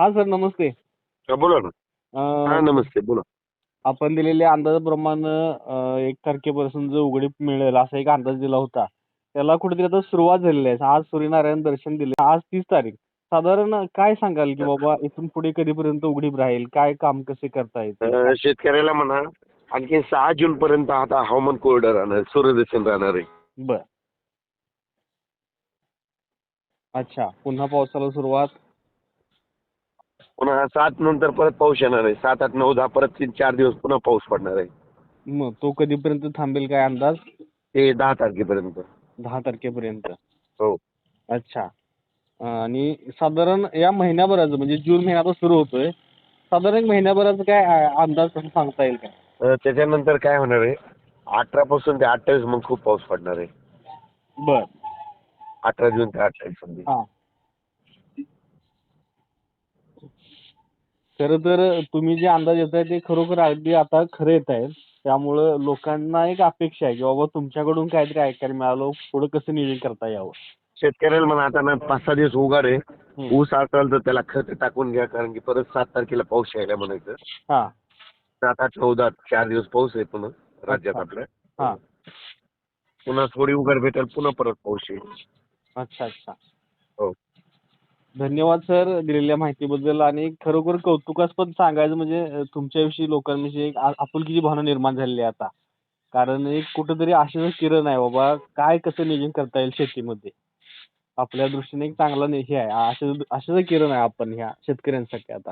हा सर नमस्ते. हा, बोला ना. हा अं, नमस्ते बोला. आपण दिलेल्या अंदाजाप्रमाणे अं, एक तारखेपासून जो उघडीप मिळेल असा एक अंदाज दिला होता. त्याला कुठेतरी आता सुरुवात झालेली आहे. आज सूर्यनारायण दर्शन दिले. आज तीस तारीख. साधारण काय सांगाल की बाबा इथून पुढे कधीपर्यंत उघडीप राहील? काय काम कसे करता येईल अं, शेतकऱ्याला म्हणा आणखी सहा जून पर्यंत आता हवामान कोरडं राहणार सूर्यदर्शन राहणार आहे. बर. अच्छा. पुन्हा पावसाला सुरुवात. पुन्हा सात नंतर परत पाऊस येणार आहे. सात आठ नऊ दहा परत तीन चार दिवस पुन्हा पाऊस पडणार आहे. मग तो कधीपर्यंत थांबेल काय अंदाज? ते दहा तारखेपर्यंत. दहा तारखेपर्यंत. हो. अच्छा. आणि साधारण या महिन्याभराचं म्हणजे जून महिना आता सुरू होतोय. साधारण एक महिन्याभराचं काय अं, अंदाज कसं सांगता येईल काय? अं, त्याच्यानंतर काय होणार आहे? अठरा पासून ते अठ्ठावीस मग खूप पाऊस पडणार आहे. बर. अठरा जून ते अठ्ठावीसमध्ये. हा. खरं तर तुम्ही जे अंदाज येताय ते खरोखर अगदी आता खरे येत आहेत त्यामुळं लोकांना एक अपेक्षा आहे की बाबा तुमच्याकडून काहीतरी ऐकायला मिळालं पुढे कसं नियोजन करता यावं? शेतकऱ्याला म्हणा आता ना पाच सहा दिवस उघाड आहे. ऊस असेल तर त्याला खत टाकून घ्या कारण की परत सात तारखेला पाऊस यायला म्हणायचं. हा. सात आठ चौदा चार दिवस पाऊस आहे पुन्हा राज्यात. आपल्या. हा. पुन्हा थोडी उघड भेटेल पुन्हा परत पाऊस येईल. अच्छा अच्छा. हो. धन्यवाद सर दिलेल्या माहितीबद्दल. आणि खरोखर कौतुकास्पद सांगायचं म्हणजे तुमच्याविषयी लोकांविषयी एक आ- आपुलकीची भावना निर्माण झालेली आहे आता. कारण एक कुठंतरी आशेचं किरण आहे बाबा काय कसं नियोजन करता येईल शेतीमध्ये? आपल्या दृष्टीने एक चांगला नि- हे आहे आशे आशेचं किरण आहे आपण ह्या शेतकऱ्यांसाठी आता.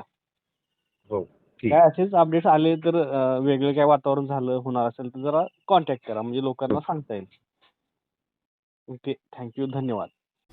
हो ठीक. काय असेच अपडेट्स आले तर अं, वेगळं काय वातावरण झालं होणार असेल तर जरा कॉन्टॅक्ट करा म्हणजे लोकांना सांगता येईल. ओके थँक्यू धन्यवाद.